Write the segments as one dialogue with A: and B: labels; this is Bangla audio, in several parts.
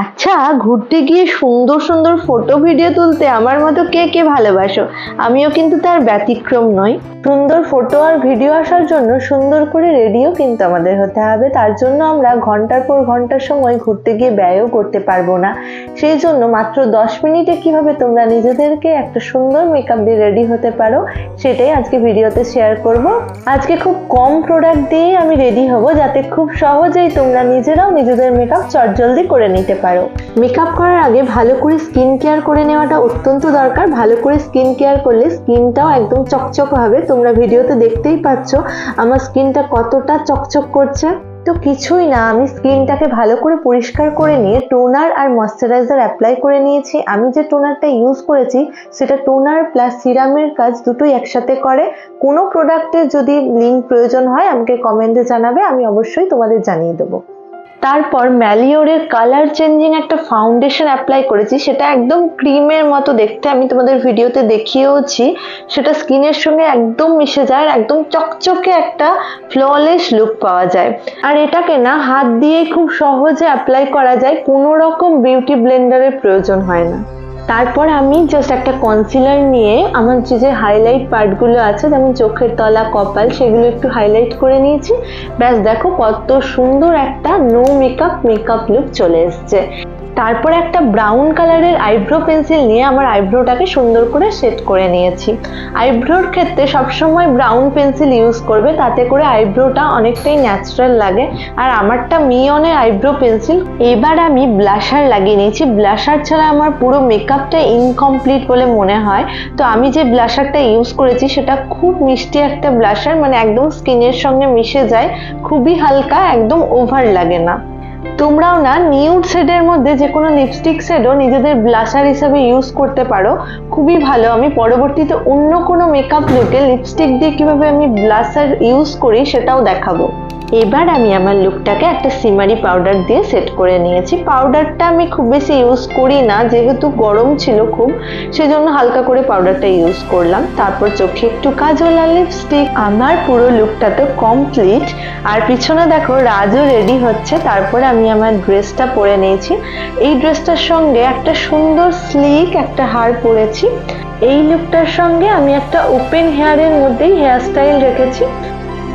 A: আচ্ছা ঘুরতে গিয়ে সুন্দর সুন্দর ফটো ভিডিও তুলতে আমার মতো কে কে ভালোবাসো? আমিও কিন্তু তার ব্যতিক্রম নই। সুন্দর ফটো আর ভিডিও আসার জন্য সুন্দর করে রেডিও কিন্তু আমাদের হতে হবে। তার জন্য আমরা ঘণ্টার পর ঘণ্টার সময় ঘুরতে গিয়ে ব্যয়ও করতে পারব না। সেই জন্য মাত্র দশ মিনিটে কীভাবে তোমরা নিজেদেরকে একটা সুন্দর মেকআপ দিয়ে রেডি হতে পারো, সেটাই আজকে ভিডিওতে শেয়ার করব। আজকে খুব কম প্রোডাক্ট দিয়ে আমি রেডি হব, যাতে খুব সহজেই তোমরা নিজেরাও নিজেদের মেকআপ চটজলদি করে নিতে পারো। মেকআপ করার আগে ভালো করে স্কিন কেয়ার করে নেওয়াটা অত্যন্ত দরকার। ভালো করে স্কিন কেয়ার করলে স্কিনটাও একদম চকচক হবে তোমরা ভিডিওতে দেখতেই পাচ্ছ আমার স্কিনটা কতটা চকচক করছে। তো কিছুই না, আমি স্কিনটাকে ভালো করে পরিষ্কার করে নিয়ে টোনার আর ময়শ্চারাইজার অ্যাপ্লাই করে নিয়েছি। আমি যে টোনারটা ইউজ করেছি, সেটা টোনার প্লাস সিরামের কাজ দুটোই একসাথে করে। কোনো প্রোডাক্টের যদি লিঙ্ক প্রয়োজন হয়, আমাকে কমেন্টে জানাবে, আমি অবশ্যই তোমাদের জানিয়ে দেবো। তারপর ম্যালিওরের কালার চেঞ্জিং একটা ফাউন্ডেশন অ্যাপ্লাই করেছি, সেটা একদম ক্রিমের মতো দেখতে আমি তোমাদের ভিডিওতে দেখিয়েওছি। সেটা স্কিনের সঙ্গে একদম মিশে যায় আর একদম চকচকে একটা ফ্ললেস লুক পাওয়া যায়। আর এটাকে না হাত দিয়ে খুব সহজে অ্যাপ্লাই করা যায়, কোনো রকম বিউটি ব্লেন্ডারের প্রয়োজন হয় না। তারপর আমি জাস্ট একটা কনসিলার নিয়ে আমার যে যে হাইলাইট পার্টগুলো আছে, যেমন চোখের তলা, কপাল, সেগুলো একটু হাইলাইট করে নিয়েছি। ব্যাস দেখো কত সুন্দর একটা নো মেকআপ মেকআপ লুক চলে এসছে। তারপর একটা ব্রাউন কালারের আইব্রো পেন্সিল নিয়ে আমার আইব্রোটাকে সুন্দর করে সেট করে নিয়েছি। আইব্রোর ক্ষেত্রে সবসময় ব্রাউন পেন্সিল ইউজ করবে, তাতে করে আইব্রোটা অনেকটাই ন্যাচারাল লাগে। আর আমারটা মিয়নের আইব্রো পেন্সিল এবার আমি ব্লাশার লাগিয়ে নিয়েছি। ব্লাশার ছাড়া আমার পুরো মেকআপটা ইনকমপ্লিট বলে মনে হয়। তো আমি যে ব্লাশারটা ইউজ করেছি, সেটা খুব মিষ্টি একটা ব্লাশার মানে একদম স্কিনের সঙ্গে মিশে যায়। খুবই হালকা, একদম ওভার লাগে না। তোমরাও না নিউড শেডের মধ্যে যে কোনো লিপস্টিক শেডও নিজেদের ব্লাশার হিসেবে ইউজ করতে পারো। খুবই ভালো। আমি পরবর্তীতে অন্য কোনো মেকআপ লুকে লিপস্টিক দিয়ে কীভাবে আমি ব্লাশার ইউজ করি সেটাও দেখাবো। এবার আমি আমার লুকটাকে একটা সিমারি পাউডার দিয়ে সেট করে নিয়েছি। পাউডারটা আমি খুব বেশি ইউজ করি না, যেহেতু গরম ছিল খুব, সেজন্য হালকা করে পাউডারটা ইউজ করলাম। তারপর চোখে একটু কাজল আর লিপস্টিক আমার পুরো লুকটা তো কমপ্লিট আর পিছনে দেখো, রাজও রেডি হচ্ছে। তারপরে আমি আমার ড্রেসটা পরে নিয়েছি। এই ড্রেসটার সঙ্গে একটা সুন্দর স্লিক একটা হার পরেছি। এই লুকটার সঙ্গে আমি একটা ওপেন হেয়ারের মধ্যেই হেয়ারস্টাইল রেখেছি।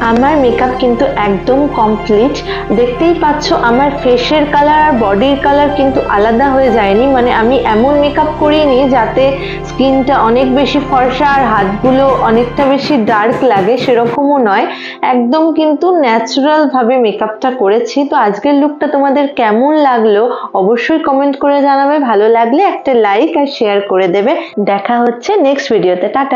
A: আমার মেকআপ কিন্তু একদম কমপ্লিট দেখতেই পাচ্ছ আমার ফেসের কালার আর বডির কালার কিন্তু আলাদা হয়ে যায়নি। মানে আমি এমন মেকআপ করিনি যাতে স্কিনটা অনেক বেশি ফর্সা আর হাতগুলো অনেকটা বেশি ডার্ক লাগে, সেরকমও নয়। একদম কিন্তু ন্যাচারাল ভাবে মেকআপটা করেছি। তো আজকের লুকটা তোমাদের কেমন লাগল অবশ্যই কমেন্ট করে জানাবে। ভালো লাগলে একটা লাইক আর শেয়ার করে দেবে। দেখা হচ্ছে নেক্সট ভিডিওতে টাটা!